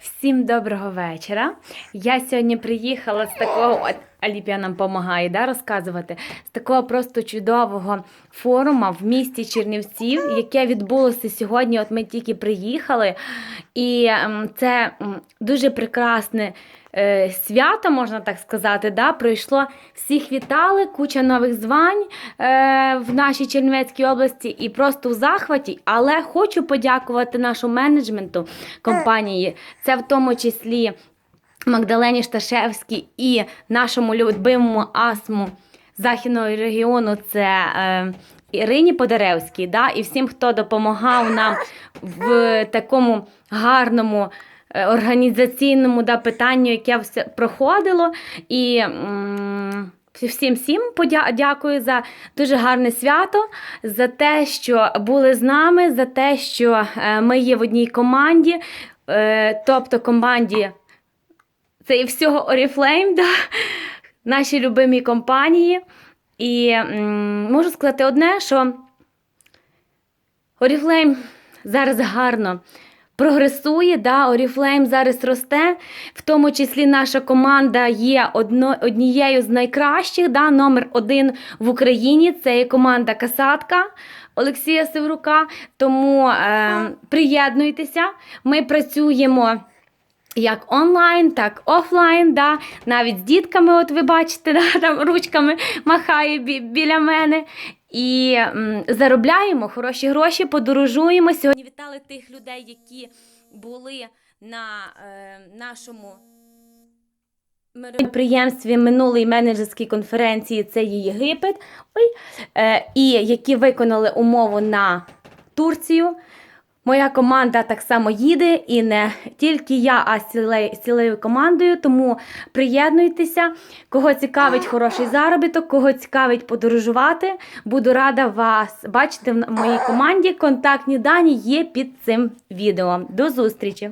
Всім доброго вечора. Я сьогодні приїхала з такого, от Аліпія нам допомагає да, розказувати, з такого просто чудового форуму в місті Чернівців, яке відбулося сьогодні. От ми тільки приїхали, і ем, це дуже прекрасне е, свято, можна так сказати. Да? Пройшло всіх вітали, куча нових звань е, в нашій Чернівецькій області і просто в захваті. Але хочу подякувати нашому менеджменту компанії. Це в тому числі Магдалені Шташевській і нашому любимому АСМу Західного регіону. Це е, Ірині Подаревській, да? і всім, хто допомагав нам в такому гарному. е, Організаційному да, питанню, яке все проходило, і всім всім дякую за дуже гарне свято, за те, що були з нами, за те, що е, ми є в одній команді, е, тобто команді це і всього Oriflame, да? наші любимі компанії. І м, можу сказати одне, що Oriflame зараз гарно прогресує, да? Oriflame зараз росте. В тому числі наша команда є одно, однією з найкращих, да? номер один в Україні. Це є команда Касатка. Олексія Севрука, тому е, приєднуйтеся. Ми працюємо як онлайн, так офлайн, да? навіть з дітками, от ви бачите, да? там ручками махає бі- біля мене. І м, заробляємо хороші гроші, подорожуємо. Сьогодні вітали тих людей, які були на е, нашому підприємстві минулої менеджерській конференції. Це є Єгипет, ой, е, і які виконали умову на Турцію. Моя команда так само їде, і не тільки я, а з цілею, командою. Тому приєднуйтеся. Кого цікавить хороший заробіток, кого цікавить подорожувати. Буду рада вас бачити в моїй команді. Контактні дані є під цим відео. До зустрічі!